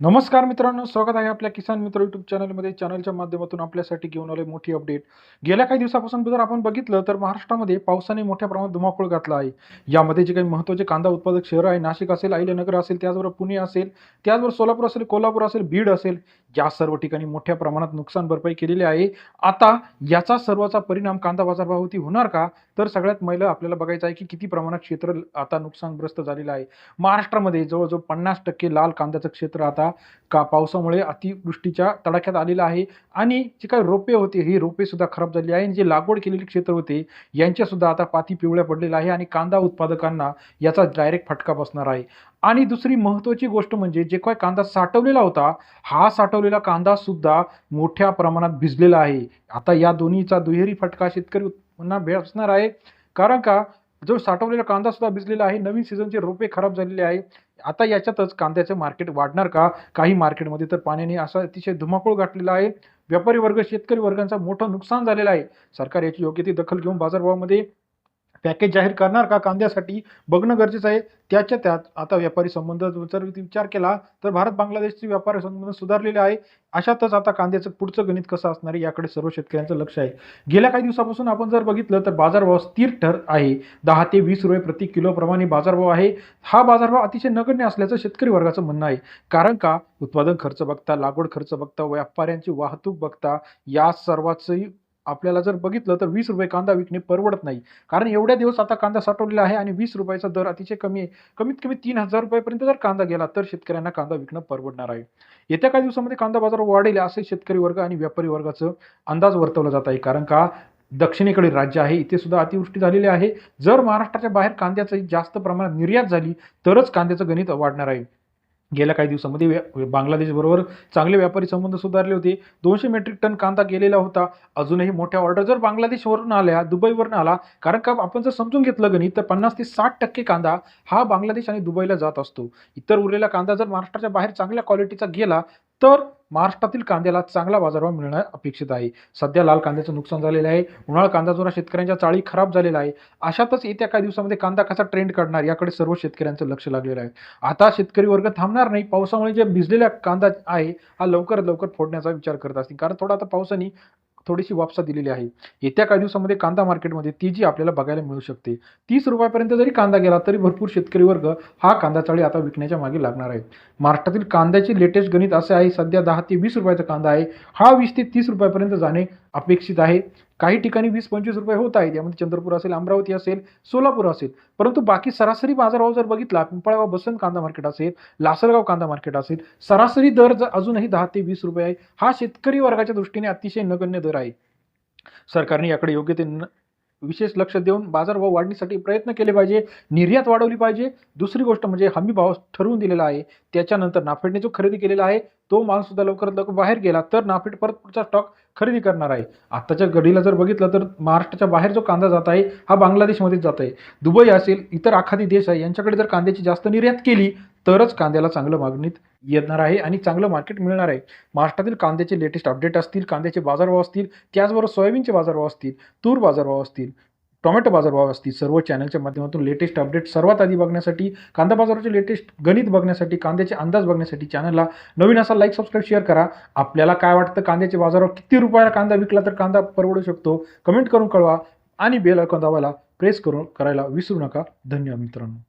नमस्कार मित्रांनो स्वागत आहे आपल्या किसान मित्र युट्यूब चॅनलमध्ये चॅनलच्या माध्यमातून आपल्यासाठी घेऊन आले मोठी अपडेट गेल्या काही दिवसापासून जर आपण बघितलं तर महाराष्ट्रामध्ये पावसाने मोठ्या प्रमाणात धुमाकूळ घातला आहे. यामध्ये जे काही महत्त्वाचे कांदा उत्पादक शहरं आहे नाशिक असेल अहिल्यानगर असेल त्याचबरोबर पुणे असेल त्याचबरोबर सोलापूर असेल कोल्हापूर असेल बीड असेल या सर्व ठिकाणी मोठ्या प्रमाणात नुकसान भरपाई केलेली आहे. आता याचा सर्वाचा परिणाम कांदा बाजारभावावरती होणार का? तर सगळ्यात महिला आपल्याला बघायचं आहे की किती प्रमाणात क्षेत्र आता नुकसानग्रस्त झालेलं आहे. महाराष्ट्रामध्ये जवळजवळ पन्नास टक्के लाल कांद्याचं क्षेत्र आता का पावसामुळे अतिवृष्टीच्या तडाख्यात आलेला आहे. आणि जे काही रोपे होते ही रोपे सुद्धा खराब झाली आहे. आणि जे लागवड केलेली क्षेत्र होते यांच्यासुद्धा आता पाती पिवळ्या पडलेल्या आहे आणि कांदा उत्पादकांना याचा डायरेक्ट फटका बसणार आहे. आणि दुसरी महत्त्वाची गोष्ट म्हणजे जे काय कांदा साठवलेला होता हा साठवलेला कांदासुद्धा मोठ्या प्रमाणात भिजलेला आहे. आता या दोन्हीचा दुहेरी फटका शेतकरी उत्पन्न बसणार आहे. कारण का? जो साठवलेला कांदा सुद्धा भिजलेला आहे नवीन सीझनचे रोपे खराब झालेले आहे. आता याच्यातच कांद्याचं मार्केट वाढणार का? काही मार्केटमध्ये तर पाण्याने असा अतिशय धुमाकूळ गाठलेला आहे. व्यापारी वर्ग शेतकरी वर्गांचा मोठं नुकसान झालेलं आहे. सरकार याची योग्य ती दखल घेऊन बाजारभावामध्ये पॅकेज जाहीर करणार का कांद्यासाठी? बघणं गरजेचं आहे. त्याच्या त्यात आता व्यापारी संबंध जर विचार केला तर भारत बांगलादेशचे व्यापारी संबंध सुधारलेले आहे. अशातच आता कांद्याचं पुढचं गणित कसं असणार आहे याकडे सर्व शेतकऱ्यांचं लक्ष आहे. गेल्या काही दिवसापासून आपण जर बघितलं तर बाजारभाव स्थिर ठर आहे. दहा ते वीस रुपये प्रति किलोप्रमाणे बाजारभाव आहे. हा बाजारभाव अतिशय नगण्य असल्याचं शेतकरी वर्गाचं म्हणणं आहे. कारण का? उत्पादन खर्च बघता लागवड खर्च बघता व्यापाऱ्यांची वाहतूक बघता या सर्वाचंही आपल्याला जर बघितलं तर वीस रुपये कांदा विकणे परवडत नाही. कारण एवढ्या दिवस आता कांदा साठवलेला आहे आणि वीस रुपयाचा दर अतिशय कमी आहे. कमीत कमी तीन हजार रुपयापर्यंत जर कांदा गेला तर शेतकऱ्यांना कांदा विकणं परवडणार आहे. येत्या काही दिवसामध्ये कांदा बाजार वाढेल असे शेतकरी वर्ग आणि व्यापारी वर्गाचं अंदाज वर्तवला जात आहे. कारण का? दक्षिणेकडील राज्य आहे. इथे सुद्धा अतिवृष्टी झालेली आहे. जर महाराष्ट्राच्या बाहेर कांद्याचं जास्त प्रमाणात निर्यात झाली तरच कांद्याचं गणित वाढणार आहे. गेल्या काही दिवसामध्ये व्या- बांगलादेशबरोबर चांगले व्यापारी संबंध सुधारले होते. दोनशे मेट्रिक टन कांदा गेलेला होता. अजूनही मोठ्या ऑर्डर जर बांगलादेशवरून आल्या दुबईवरून आला कारण का आपण जर समजून घेतलं गणित तर पन्नास ते साठ टक्के कांदा हा बांगलादेश आणि दुबईला जात असतो. इतर उरलेला कांदा जर महाराष्ट्राच्या बाहेर चांगल्या क्वालिटीचा गेला तर महाराष्ट्रातील कांद्याला चांगला बाजारभाव मिळणं अपेक्षित आहे. सध्या लाल कांद्याचं नुकसान झालेलं आहे. उन्हाळा कांदा जुना शेतकऱ्यांच्या चाळी खराब झालेला आहे अशातच येत्या काही दिवसामध्ये कांदा कसा ट्रेंड काढणार याकडे सर्व शेतकऱ्यांचं लक्ष लागलेलं आहे. आता शेतकरी वर्ग थांबणार नाही. पावसामुळे जे भिजलेला कांदा आहे हा लवकरात लवकर फोडण्याचा विचार करत असतील. कारण थोडा आता पावसाने थोडीशी वापसा दिलेली आहे. येत्या काही दिवसामध्ये कांदा मार्केटमध्ये ती जी आपल्याला बघायला मिळू शकते तीस रुपयापर्यंत जरी कांदा गेला तरी भरपूर शेतकरी वर्ग हा कांदा चाळी आता विकण्याच्या मागे लागणार आहे. महाराष्ट्रातील कांद्याचे लेटेस्ट गणित असे आहे सध्या दहा ते वीस रुपयाचा कांदा आहे. हा वीस ते तीस रुपयापर्यंत जाणे अपेक्षित आहे. काही ठिकाणी वीस पंचवीस रुपये होत आहेत. यामध्ये चंद्रपूर असेल अमरावती असेल सोलापूर असेल. परंतु बाकी सरासरी बाजारभाव जर बघितला पिंपळगाव बसंत कांदा मार्केट असेल लासलगाव कांदा मार्केट असेल सरासरी दर जर अजूनही दहा ते वीस रुपये आहे हा शेतकरी वर्गाच्या दृष्टीने अतिशय नगण्य दर आहे. सरकारने याकडे योग्य ते न- विशेष लक्ष देऊन बाजारभाव वाढण्यासाठी प्रयत्न केले पाहिजे निर्यात वाढवली पाहिजे. दुसरी गोष्ट म्हणजे हमी भाव ठरवून दिलेला आहे. त्याच्यानंतर नाफेडने जो खरेदी केलेला आहे तो मालसुद्धा लवकरात लवकर बाहेर गेला तर नाफेड परत पुढचा स्टॉक खरेदी करणार आहे. आत्ताच्या घडीला जर बघितलं तर महाराष्ट्राच्या बाहेर जो कांदा जात आहे हा बांगलादेशमध्येच जात आहे. दुबई असेल इतर आखादी देश आहे यांच्याकडे जर कांद्याची जास्त निर्यात केली तरच कांद्याला चांगलं मागणीत येणार आहे आणि चांगलं मार्केट मिळणार आहे. महाराष्ट्रातील कांद्याचे लेटेस्ट अपडेट असतील कांद्याचे बाजारभाव असतील त्याचबरोबर सोयाबीनचे बाजारभाव असतील तूर बाजारभाव असतील टोमॅटो बाजारभाव असतील सर्व चॅनलच्या माध्यमातून लेटेस्ट अपडेट सर्वात आधी बघण्यासाठी कांदा बाजाराचे लेटेस्ट गणित बघण्यासाठी कांद्याचे अंदाज बघण्यासाठी चॅनलला नवीन असा लाईक सबस्क्राईब शेअर करा. आपल्याला काय वाटतं कांद्याचे बाजारावर किती रुपयाला कांदा विकला तर कांदा परवडू शकतो? कमेंट करून कळवा आणि बेल आयकॉन दाबायला प्रेस करून करायला विसरू नका. धन्यवाद मित्रांनो.